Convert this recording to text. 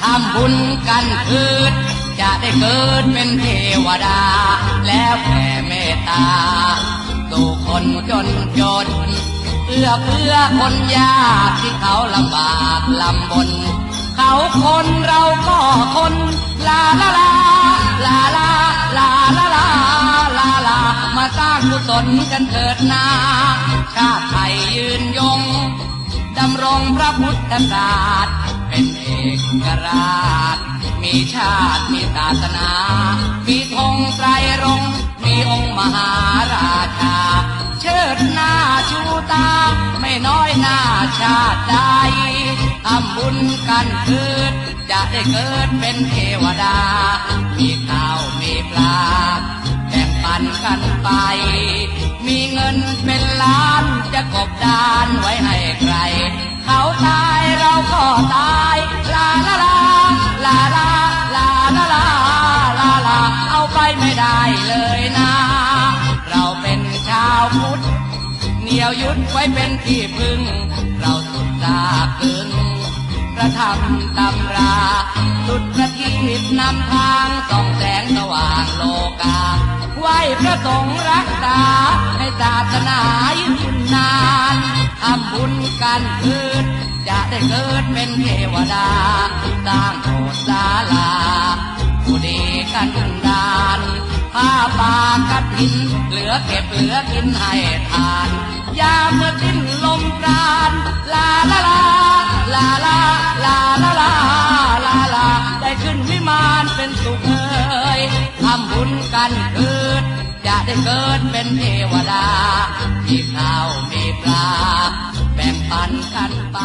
ทำบุญกันคืนจะได้เกิดเป็นเทวดา แล้วแผ่เมตตาสู่คนจนจนเอื้อเพื่อคนยากที่เขาลำบากลำบน เขาคนเราก็คนลาลาลา มาสร้างกุศลกันเถิดนา ชาติไทยยืนยง ดำรงพระพุทธศาสตร์เป็นเอกราช มีชาติมีศาสนา มีธงไตรรงมีองค์มหาราชา เชิดหน้าชูตา ไม่น้อยหน้าชาติใดทำบุญกันคืนจะได้เกิดเป็นเทวดา มีข้าวมีปลา ไป มีเงินเป็นล้านจะกบดานไว้ให้ใคร เขาตายเราก็ตาย ลาลาลาลาลาลาลาลาลาลาเอาไปไม่ได้เลยนะ เราเป็นชาวพุทธเหนียวยุดไว้เป็นที่พึ่ง เราสุดตาเกึงพระธรรมตำรา สุดประทีปนำทางส่อ ระสงฆ์รักษาให้ศาสนายืนนานทำบุญกันคืนจะได้เกิดเป็นเทวดาสร้างโบสถ์ศาลาผู้ดีกันดานผ้าป่ากัดหิน เหลือเก็บเหลือกินให้ทาน ยามเมื่อสิ้นลมปราณลาลาลาลาลาลาลาลาลาลาได้ขึ้นวิมานเป็นสุขเอ่ยทำบุญกันคืน จะได้เกิดเป็นเทวดามีข้าวมีปลาแบ่งปันกันไป